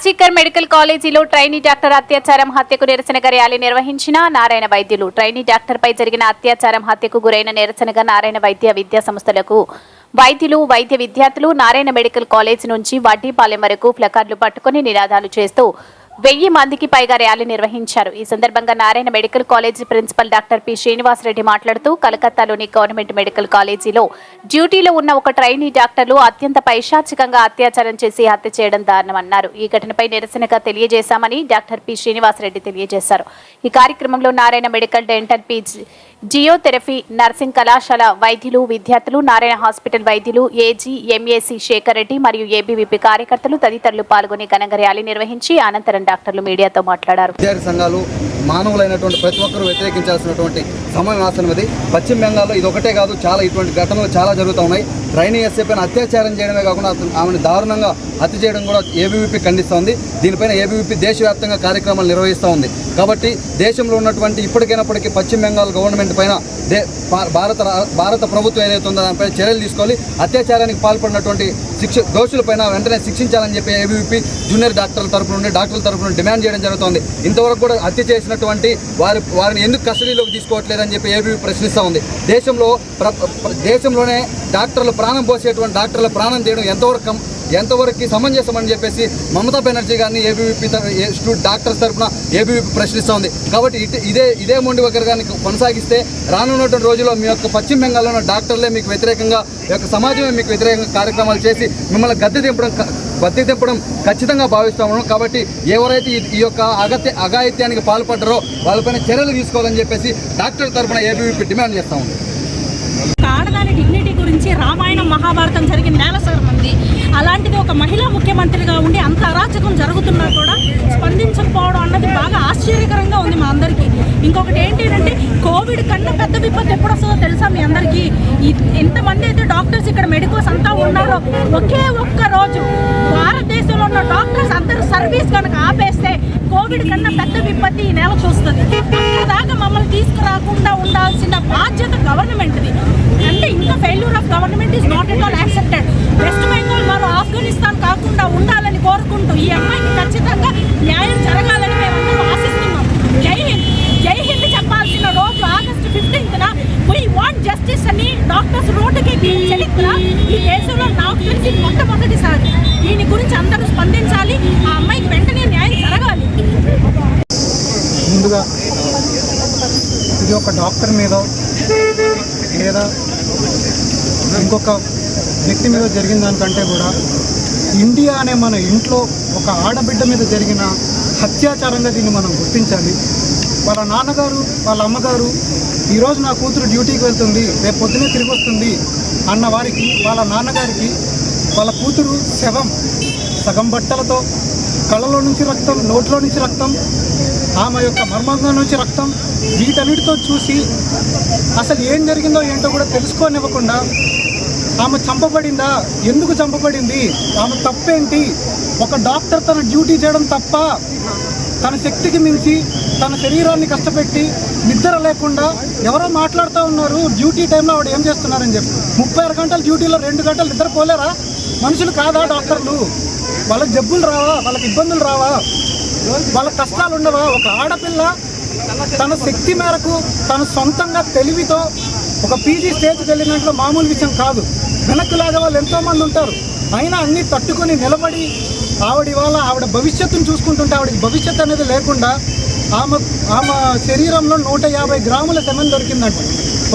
RG Kar medical కాలేజీలో trainee doctor అత్యాచారం హత్యకు నిరసనగా ర్యాలీ నిర్వహించిన నారాయణ వైద్యులు. ట్రైనీ డాక్టర్పై జరిగిన అత్యాచారం హత్యకు గురైన నిరసనగా నారాయణ వైద్య విద్యా సంస్థలకు వైద్యులు వైద్య విద్యార్థులు నారాయణ మెడికల్ కాలేజ్ నుంచి వడ్డీపాలెం వరకు ప్లకార్డులు పట్టుకుని నినాదాలు చేస్తూ వెయ్యి మందికి పైగా ర్యాలీ నిర్వహించారు. ఈ సందర్భంగా Narayana medical college principal doctor P Srinivasa Reddy మాట్లాడుతూ కలకత్తాలోని గవర్నమెంట్ మెడికల్ కాలేజీలో డ్యూటీలో ఉన్న ఒక ట్రైనీ డాక్టర్లు అత్యంత పైశాచికంగా అత్యాచారం చేసి హత్య చేయడం దారుణమన్నారు. ఈ ఘటనపై నిరసనగా తెలియజేశామని డాక్టర్ పి శ్రీనివాసరెడ్డి తెలియజేశారు. ఈ కార్యక్రమంలో Narayana medical dental physiotherapy nursing కళాశాల వైద్యులు విద్యార్థులు నారాయణ హాస్పిటల్ వైద్యులు ఏజీ ఎంఏసీ శేఖర్ రెడ్డి మరియు ఏబీవీపీ కార్యకర్తలు తదితరులు పాల్గొని ఘనంగా ర్యాలీ నిర్వహించి అనంతరం డాక్టర్లు మీడియాతో మాట్లాడారు. విద్యార్థి సంఘాలు మానవులైనటువంటి ప్రతి ఒక్కరూ వ్యతిరేకించాల్సినటువంటి సమయం ఆసనం ఇది పశ్చిమ బెంగాల్లో ఇది ఒకటే కాదు చాలా ఇటువంటి ఘటనలు చాలా జరుగుతూ ఉన్నాయి. ట్రైనీ ఎస్ఏ పైన అత్యాచారం చేయడమే కాకుండా ఆమెను దారుణంగా హత్య చేయడం కూడా ఏబీవీపీ ఖండిస్తోంది. దీనిపైన ఏబీవీపీ దేశవ్యాప్తంగా కార్యక్రమాలు నిర్వహిస్తూ ఉంది. కాబట్టి దేశంలో ఉన్నటువంటి ఇప్పటికైనప్పటికీ పశ్చిమ బెంగాల్ గవర్నమెంట్ పైన దే భారత భారత ప్రభుత్వం ఏదైతే ఉందో దానిపై చర్యలు తీసుకోవాలి. అత్యాచారానికి పాల్పడినటువంటి శిక్ష దోషులపైన వెంటనే శిక్షించాలని చెప్పి ఏబీవీపీ జూనియర్ డాక్టర్ల తరపు నుండి డాక్టర్ల తరఫున డిమాండ్ చేయడం జరుగుతోంది. ఇంతవరకు కూడా హత్య చేసినటువంటి వారి వారిని ఎందుకు కస్టడీలోకి తీసుకోవట్లేదని చెప్పి ఏబీవీ ప్రశ్నిస్తూ ఉంది. దేశంలో ప్ర- దేశంలోనే డాక్టర్లు ప్రాణం పోసేటువంటి డాక్టర్ల ప్రాణం తీయడం ఎంతవరకు ఎంతవరకు సమంజసమని చెప్పేసి మమతా బెనర్జీ గారిని ఏబీవీపీ డాక్టర్స్ తరఫున ఏబీవీపీ ప్రశ్నిస్తోంది కాబట్టి ఇటు- ఇదే ఇదే మొండి ఒకరి గారిని కొనసాగిస్తే రానున్నటువంటి రోజుల్లో మీ యొక్క పశ్చిమ బెంగాల్లో ఉన్న డాక్టర్లే మీకు వ్యతిరేకంగా ఈ యొక్క సమాజమే మీకు వ్యతిరేకంగా కార్యక్రమాలు చేసి మిమ్మల్ని గద్దె దింపడం క- తిప్పడం ఖచ్చితంగా భావిస్తాము. కాబట్టి ఎవరైతే ఈ- యొక్క అగత్య అఘాయిత్యానికి పాల్పడ్డారో వాళ్ళపైన చర్యలు తీసుకోవాలని చెప్పేసి డాక్టర్ తరఫున ఏబీవీపీ డిమాండ్ చేస్తా ఉంది. ఆడదాని డిగ్నిటీ గురించి రామాయణం మహాభారతం జరిగిన నేల సగం ఉంది. అలాంటిది ఒక మహిళా ముఖ్యమంత్రిగా ఉండి అంత అరాచకం జరుగుతున్నా కూడా రావడం అన్నది బాగా ఆశ్చర్యకరంగా ఉంది మా అందరికీ. ఇంకొకటి ఏంటి అంటే కోవిడ్ కన్నా పెద్ద విపత్తు ఎప్పుడు వస్తుందో తెలుసా మీ అందరికీ? ఎంతమంది అయితే డాక్టర్స్ ఇక్కడ మెడికోస్ అంతా ఉన్నారో. ఒకే ఒక్క రోజు భారతదేశంలో ఉన్న డాక్టర్స్ అందరూ సర్వీస్ కనుక ఆపేస్తే కోవిడ్ కన్నా పెద్ద విపత్తి ఈ నెల చూస్తుంది. దాకా మమ్మల్ని తీసుకురాకుండా ఉండాల్సిన బాధ్యత గవర్నమెంట్ది. అంటే ఇంకా failure of government is not at all accepted West Bengal వారు ఆఫ్ఘనిస్తాన్ కాకుండా ఉండాలని కోరుకుంటూ ఈ అమ్మాయికి ఖచ్చితంగా న్యాయం జరగాలని జస్టిస్ అని డాక్టర్స్ రోడ్డుకి చరిత్ర ఈ దేశంలో నాకు తెలిసి మొట్టమొదటిసారి. దీని గురించి అందరూ స్పందించాలి. ఆ అమ్మాయికి వెంటనే న్యాయం జరగాలి. ముందుగా ఇది ఒక డాక్టర్ మీద లేదా ఇంకొక వ్యక్తి మీద జరిగిన దానికంటే కూడా ఇండియా అనే మన ఇంట్లో ఒక ఆడబిడ్డ మీద జరిగిన అత్యాచారంగా దీన్ని మనం గుర్తించాలి. వాళ్ళ నాన్నగారు వాళ్ళ అమ్మగారు ఈరోజు నా కూతురు డ్యూటీకి వెళ్తుంది రేపు పొద్దునే తిరిగి వస్తుంది అన్న వారికి వాళ్ళ నాన్నగారికి వాళ్ళ కూతురు శవం సగం బట్టలతో కళ్ళలో నుంచి రక్తం నోట్లో నుంచి రక్తం ఆమె యొక్క మర్మంగా నుంచి రక్తం వీటన్నిటితో చూసి అసలు ఏం జరిగిందో ఏంటో కూడా తెలుసుకోనివ్వకుండా ఆమె చంపబడిందా? ఎందుకు చంపబడింది? ఆమె తప్పేంటి? ఒక డాక్టర్ తన డ్యూటీ చేయడం తప్ప తన శక్తికి మించి తన శరీరాన్ని కష్టపెట్టి నిద్ర లేకుండా ఎవరో మాట్లాడుతూ ఉన్నారు. డ్యూటీ టైంలో ఆవిడ ఏం చేస్తున్నారని చెప్పి. ముప్పై ఆరు గంటలు డ్యూటీలో రెండు గంటలు నిద్రపోలేరా మనుషులు కాదా డాక్టర్లు? వాళ్ళకి జబ్బులు రావా? వాళ్ళకి ఇబ్బందులు రావా? వాళ్ళ కష్టాలు ఉండవా? ఒక ఆడపిల్ల తన శక్తి మేరకు తన సొంతంగా తెలివితో ఒక పీజీ స్టేజ్కి వెళ్ళినట్లు మామూలు విషయం కాదు. వెనక్కి లాగే వాళ్ళు ఎంతోమంది ఉంటారు. అయినా అన్నీ తట్టుకొని నిలబడి ఆవిడ ఇవాళ ఆవిడ భవిష్యత్తును చూసుకుంటుంటే ఆవిడకి భవిష్యత్తు అనేది లేకుండా ఆమె ఆమె శరీరంలో నూట యాభై గ్రాముల సెమెన్ దొరికిందంట.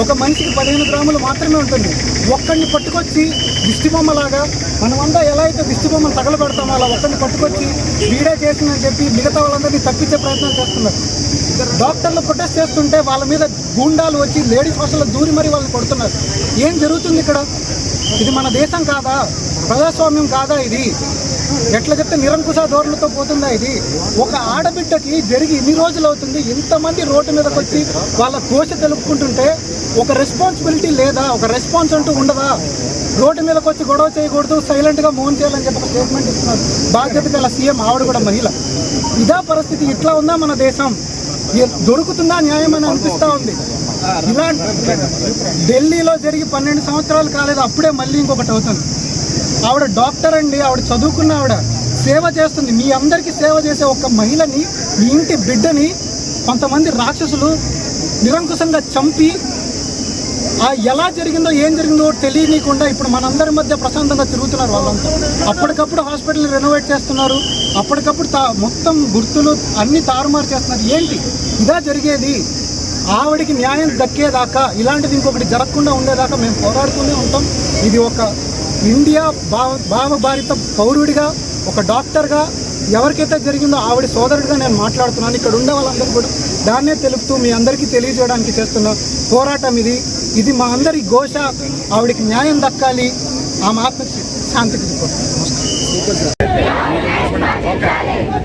ఒక మనిషికి పదిహేను గ్రాములు మాత్రమే ఉంటుంది. ఒక్కడిని పట్టుకొచ్చి దిష్టిబొమ్మలాగా మనమంతా ఎలా అయితే దిష్టిబొమ్మను తగలబెడతామో అలా ఒక్కడిని పట్టుకొచ్చి వీడే చేసిందని చెప్పి మిగతా వాళ్ళందరినీ తప్పించే ప్రయత్నం చేస్తున్నారు. డాక్టర్లు ప్రొటెస్ట్ చేస్తుంటే వాళ్ళ మీద గూండాలు వచ్చి లేడీస్ హాస్టల్లో దూరి మరి వాళ్ళని కొడుతున్నారు. ఏం జరుగుతుంది ఇక్కడ? ఇది మన దేశం కాదా? ప్రజాస్వామ్యం కాదా ఇది? ఎట్లా చెప్తే నిరంకుశ ధోరణితో పోతుందా ఇది? ఒక ఆడబిడ్డకి జరిగి ఇన్ని రోజులు అవుతుంది ఇంతమంది రోడ్డు మీదకి వచ్చి వాళ్ళ కోశ తెలుపుకుంటుంటే ఒక రెస్పాన్సిబిలిటీ లేదా? ఒక రెస్పాన్స్ అంటూ ఉండదా? రోడ్డు మీదకి వచ్చి గొడవ చేయకూడదు సైలెంట్గా మౌన్ చేయాలని చెప్పి ఒక స్టేట్మెంట్ ఇస్తున్నారు. బాధ్యత గల సీఎం ఆవిడ కూడా మహిళ. ఇదా పరిస్థితి. ఇట్లా ఉందా మన దేశం? దొరుకుతుందా న్యాయం అని అనిపిస్తూ ఉంది. ఇలాంటి ఢిల్లీలో జరిగి పన్నెండు సంవత్సరాలు కాలేదు అప్పుడే మళ్ళీ ఇంకొకటి అవుతుంది. ఆవిడ డాక్టర్ అండి ఆవిడ చదువుకున్న ఆవిడ సేవ చేస్తుంది. మీ అందరికీ సేవ చేసే ఒక మహిళని మీ ఇంటి బిడ్డని కొంతమంది రాక్షసులు నిరంకుశంగా చంపి ఎలా జరిగిందో ఏం జరిగిందో తెలియనీయకుండా ఇప్పుడు మనందరి మధ్య ప్రశాంతంగా తిరుగుతున్నారు వాళ్ళంతా. అప్పటికప్పుడు హాస్పిటల్ రెనోవేట్ చేస్తున్నారు. అప్పటికప్పుడు తా మొత్తం గుర్తులు అన్ని తారుమారు చేస్తున్నారు. ఏంటి? ఇదా జరిగేది. ఆవిడికి న్యాయం దక్కేదాకా ఇలాంటిది ఇంకొకటి జరగకుండా ఉండేదాకా మేము పోరాడుతూనే ఉంటాం. ఇది ఒక ఇండియా భావ భావభారిత పౌరుడిగా ఒక డాక్టర్గా ఎవరికైతే జరిగిందో ఆవిడ సోదరుడిగా నేను మాట్లాడుతున్నాను. ఇక్కడ ఉండే వాళ్ళందరూ కూడా దాన్నే తెలుపుతూ మీ అందరికీ తెలియజేయడానికి చేస్తున్న పోరాటం ఇది. ఇది మా అందరి ఘోష. ఆవిడకి న్యాయం దక్కాలి. ఆమె ఆత్మకి శాంతికి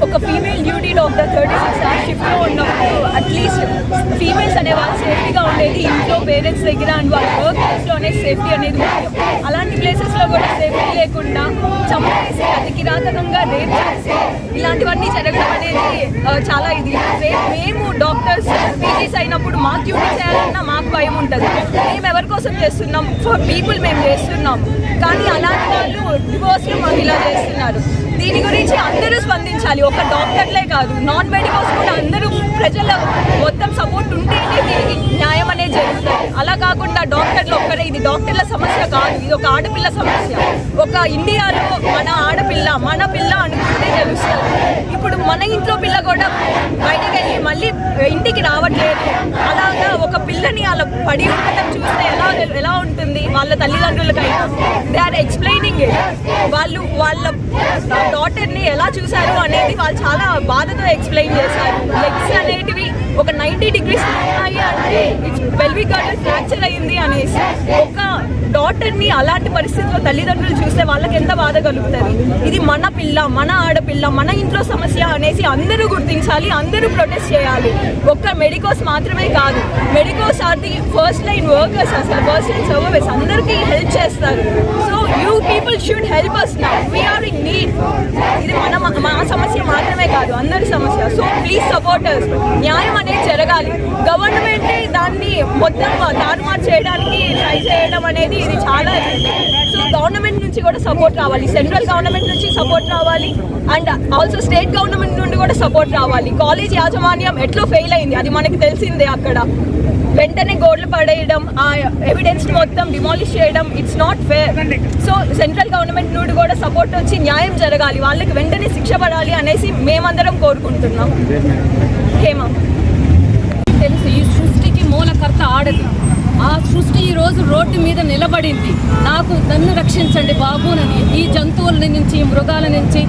ఒక female duty doctor thirty six hours షిఫ్ట్లో ఉన్నప్పుడు అట్లీస్ట్ ఫీమేల్స్ అనే వాళ్ళు పేరెంట్స్ దగ్గర అండ్ వాళ్ళ వర్క్ ప్లేస్లోనే సేఫ్టీ అనేది ముఖ్యం. అలాంటి ప్లేసెస్లో కూడా సేఫ్టీ లేకుండా చంపేసి అతి కిరాతకంగా రేప్ చేసి ఇలాంటివన్నీ జరగడం అనేది చాలా ఇది. రేపు మేము డాక్టర్స్ పీజీస్ అయినప్పుడు మాకు డ్యూటీ చేయాలన్నా మాకు భయం ఉంటుంది. మేము ఎవరి కోసం చేస్తున్నాం? ఫర్ పీపుల్ మేము చేస్తున్నాం. కానీ అలాంటి వాళ్ళు డివోర్స్లో మాకు ఇలా చేస్తున్నారు. దీని గురించి అందరూ స్పందించాలి. ఒక డాక్టర్లే కాదు నాన్ మెడికల్స్ కూడా అందరూ ప్రజల మొత్తం సపోర్ట్ ఉంటేనే దీనికి న్యాయం అనేది జరుగుతుంది. అలా కాకుండా డాక్టర్లు ఒక్కరే ఇది డాక్టర్ల సమస్య కాదు ఇది ఒక ఆడపిల్ల సమస్య. ఒక ఇండియాలో మన ఆడపిల్ల మన పిల్ల అనుకుంటే తెలుస్తుంది. ఇప్పుడు మన ఇంట్లో పిల్ల కూడా బయటకు వెళ్ళి మళ్ళీ ఇంటికి రావట్లేదు. అలా ఒక పిల్లని అలా పడి ఉండటం చూస్తే ఎలా ఎలా ఉంటుంది వాళ్ళ తల్లిదండ్రులకైనా? దే ఆర్ ఎక్స్ప్లెయినింగ్ ఇట్ వాళ్ళు వాళ్ళ డాటర్ని ఎలా చూశారు అనేది వాళ్ళు చాలా బాధతో ఎక్స్ప్లెయిన్ చేశారు. లెగ్స్ అనేటివి ఒక నైంటీ డిగ్రీస్ ఉన్నాయి అంటే ఇట్స్ పెల్విక్ గార్డెన్ ఫ్రాక్చర్ అయ్యింది అనేసి. ఒక డాటర్ని అలాంటి పరిస్థితిలో తల్లిదండ్రులు చూస్తే వాళ్ళకి ఎంత బాధ కలుగుతుంది? ఇది మన పిల్ల మన ఆడపిల్ల మన ఇంట్లో సమస్య అనేసి అందరూ గుర్తించాలి అందరూ ప్రొటెస్ట్ చేయాలి. ఒక్క మెడికోస్ మాత్రమే కాదు medicos are the first line workers అసలు ఫస్ట్ లైన్ సర్వర్స్ అందరికీ హెల్ప్ చేస్తారు. So you people should help us now we are in need ఇది మన మా సమస్య మా కాదు అందరి సమస్య. సో ప్లీజ్ సపోర్టర్స్ న్యాయం అనేది జరగాలి. గవర్నమెంటే దాన్ని మొత్తం తారుమారు చేయడానికి ట్రై చేయడం అనేది ఇది చాలా సో గవర్నమెంట్ నుంచి కూడా సపోర్ట్ రావాలి. సెంట్రల్ గవర్నమెంట్ నుంచి సపోర్ట్ రావాలి. అండ్ ఆల్సో స్టేట్ గవర్నమెంట్ నుండి కూడా సపోర్ట్ రావాలి. కాలేజ్ యాజమాన్యం ఎట్లా ఫెయిల్ అయింది? అది మనకి తెలిసిందే అక్కడ. వెంటనే గోడ్లు పడేయడం ఆ ఎవిడెన్స్ మొత్తం డిమాలిష్ చేయడం it's not fair so central government నుండి కూడా సపోర్ట్ వచ్చి న్యాయం జరగాలి. వాళ్ళకి వెంటనే శిక్ష పడాలి అనేసి మేము అందరం కోరుకుంటున్నాం. హేమ. తెలుసు ఈ సృష్టికి మూలకర్త ఆడది. ఆ సృష్టి ఈ రోజు రోడ్డు మీద నిలబడింది. నాకు నన్ను రక్షించండి బాబునని ఈ జంతువుల నుంచి ఈ మృగాల నుంచి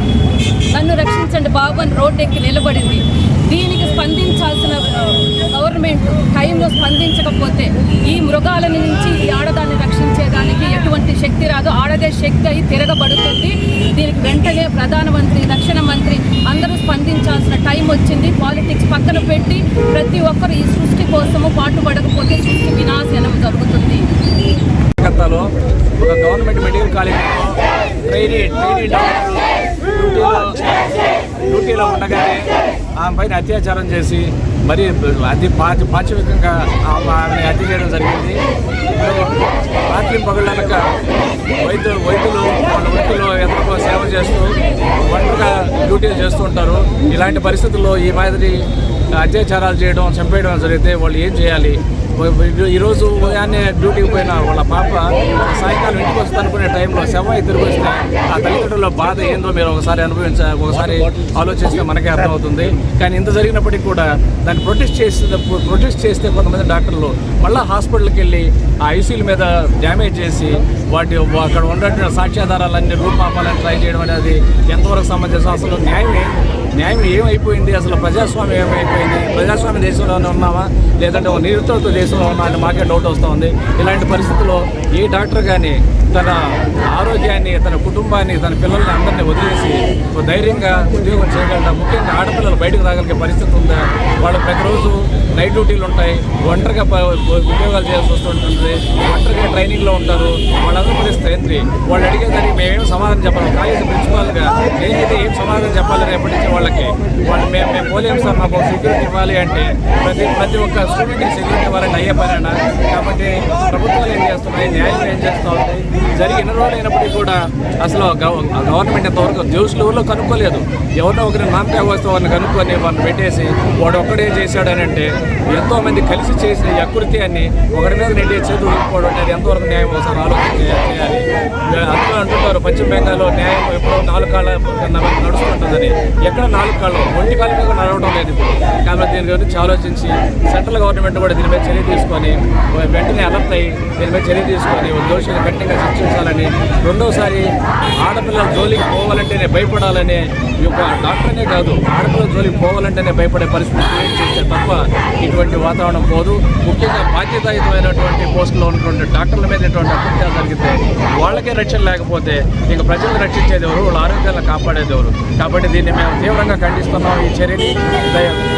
నన్ను రక్షించండి బాబు అని రోడ్డు ఎక్కి నిలబడింది. దీనికి స్పందించాల్సిన గవర్నమెంట్ టైంలో స్పందించకపోతే ఈ మృగాల నుంచి ఈ ఆడదాన్ని రక్షించేది ఎటువంటి శక్తి రాదు. ఆడదే శక్తి అయి తిరగబడుతుంది. దీనికి వెంటనే ప్రధానమంత్రి రక్షణ మంత్రి అందరూ స్పందించాల్సిన టైం వచ్చింది. పాలిటిక్స్ పక్కన పెట్టి ప్రతి ఒక్కరు ఈ సృష్టి కోసము పాటుపడకపోతే సృష్టి వినాశనం జరుగుతుంది. కలకత్తాలో ఒక గవర్నమెంట్ మెడికల్ కాలేజీలో ట్రైనీ ట్రైనీ డ్యూటీలో డ్యూటీలో ఉండగానే ఆమె పైన అత్యాచారం చేసి మరి అతి పాచి పాచవికంగా ఆమెని హత్య చేయడం జరిగింది. రాత్రి పగలనక వైద్యులు వైద్యులు వాళ్ళ వృత్తిలో ఎంతో సేవ చేస్తూ ఒంటరిగా డ్యూటీలు చేస్తూ ఉంటారు. ఇలాంటి పరిస్థితుల్లో ఈ మాదిరి అత్యాచారాలు చేయడం చంపేయడం జరిగితే వాళ్ళు ఏం చేయాలి? ఈరోజు ఉదయాన్నే డ్యూటీకి పోయిన వాళ్ళ పాప సాయంకాలం ఇంటికి వస్తుంది అనుకునే టైంలో శవం తిరిగి వస్తే ఆ తల్లిదండ్రుల బాధ ఏందో మీరు ఒకసారి అనుభవించ ఒకసారి ఆలోచిస్తే మనకే అర్థమవుతుంది. కానీ ఇంత జరిగినప్పటికీ కూడా దాన్ని ప్రొటెస్ట్ చేస్తే ప్రొటెస్ట్ చేస్తే కొంతమంది డాక్టర్లు మళ్ళీ హాస్పిటల్కి వెళ్ళి ఆ ఐసీల మీద డ్యామేజ్ చేసి వాటి అక్కడ ఉన్నటువంటి సాక్ష్యాధారాలన్నీ రూపాపాలని ట్రై చేయడం అనేది ఎంతవరకు సమంజసం? అసలు న్యాయం న్యాయం ఏమైపోయింది? అసలు ప్రజాస్వామ్యం ఏమైపోయింది? ప్రజాస్వామ్య దేశంలోనే ఉన్నామా? లేదంటే ఒక దేశంలో ఉన్నా అని మాకే డౌట్ వస్తుంది. ఇలాంటి పరిస్థితుల్లో ఏ డాక్టర్ కానీ తన ఆరోగ్యాన్ని తన కుటుంబాన్ని తన పిల్లల్ని అందరినీ వదిలేసి ధైర్యంగా ఉద్యోగం చేయగలరా ముఖ్యంగా ఆడపిల్లలు బయటకు రాగలిగే పరిస్థితి ఉందా? వాళ్ళు ప్రతిరోజు నైట్ డ్యూటీలు ఉంటాయి ఒంటరిగా ఉద్యోగాలు చేయాల్సి వస్తుంటుంది ఒంటరిగా ట్రైనింగ్లో ఉంటారు వాళ్ళందరూ పరిస్థితి ఏంటి వాళ్ళు అడిగేదానికి మేమేం సమాధానం చెప్పాలి. కాలేజీ ప్రిన్సిపాల్గా ఏంటంటే ఏం సమాధానం చెప్పాలి రేపటి నుంచి వాళ్ళకి? వాళ్ళు మేము మేము పోలేం సార్ మాకు సెక్యూరిటీ ఇవ్వాలి అంటే ప్రతి ప్రతి ఒక్క స్టూడెంట్కి సెక్యూరిటీ ఇవ్వాలంటే అయ్యే పనేనా? కాబట్టి ప్రభుత్వాలు ఏం చేస్తున్నాయి? న్యాయం ఏం చేస్తూ ఉంది జరిగి ఎన్ని రోజులు అయినప్పటికీ కూడా అసలు గవర్నమెంట్ ఎంతవరకు జోస్ లెవెల్లో కనుక్కోలేదు. ఎవరినో ఒకరిని నామకే వారిని కనుక్కొని వాళ్ళని పెట్టేసి వాడు ఒక్కడే చేశాడని అంటే ఎంతోమంది కలిసి చేసిన యకృతి అని ఒకరి మీద నెట్టి చేతులు ఊరుకోవడం అనేది ఎంతవరకు న్యాయం ఒకసారి ఆలోచన చేయాలి. అందరూ అంటుంటారు పశ్చిమ బెంగాల్లో న్యాయం ఎప్పుడో నాలుగు కాళ్ళ నడుస్తుంటుందని. ఎక్కడ నాలుగు కాళ్ళు? ఒంటి కాళ్ళ మీద నడవడం లేదు ఇప్పుడు. కాబట్టి దీని గురించి ఆలోచించి సెంట్రల్ గవర్నమెంట్ కూడా దీనిపై చర్య తీసుకొని వెంటనే అలర్ట్ అయ్యి దీనిపై చర్య తీసుకొని దోషులు కఠినంగా శిక్షించాలని రెండోసారి ఆడపిల్లల జోలికి పోవాలంటేనే భయపడాలనే ఈ యొక్క డాక్టర్నే కాదు ఆడపిల్లల జోలికి పోవాలంటేనే భయపడే పరిస్థితి క్రియేట్ చేస్తే తప్ప ఇటువంటి వాతావరణం పోదు. ముఖ్యంగా బాధ్యతాయుతమైనటువంటి పోస్టులో ఉన్నటువంటి డాక్టర్ల మీద ఇటువంటి అకృత్యాలు జరిగితే వాళ్ళకే రక్షణ లేకపోతే ఇంకా ప్రజలు రక్షించేది ఎవరు? వాళ్ళ ఆరోగ్యాలను కాపాడేది ఎవరు? కాబట్టి దీన్ని మేము తీవ్రంగా ఖండిస్తున్నాం ఈ చర్యని.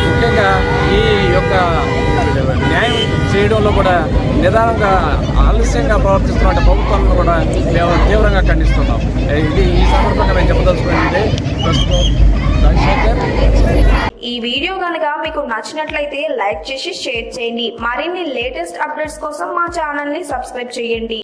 ముఖ్యంగా ఈ యొక్క న్యాయం చేయడంలో కూడా నిదానంగా ఆలస్యంగా ప్రవర్తిస్తున్న ప్రభుత్వాలను కూడా మేము తీవ్రంగా ఖండిస్తున్నాం. ఇది ఈ సందర్భంగా మేము చెప్పదలుచుకుంటే ప్రస్తుతం ఈ వీడియో కనుక మీకు నచ్చినట్లయితే లైక్ చేసి షేర్ చేయండి. మరిన్ని లేటెస్ట్ అప్డేట్స్ కోసం మా ఛానల్ని సబ్స్క్రైబ్ చేయండి.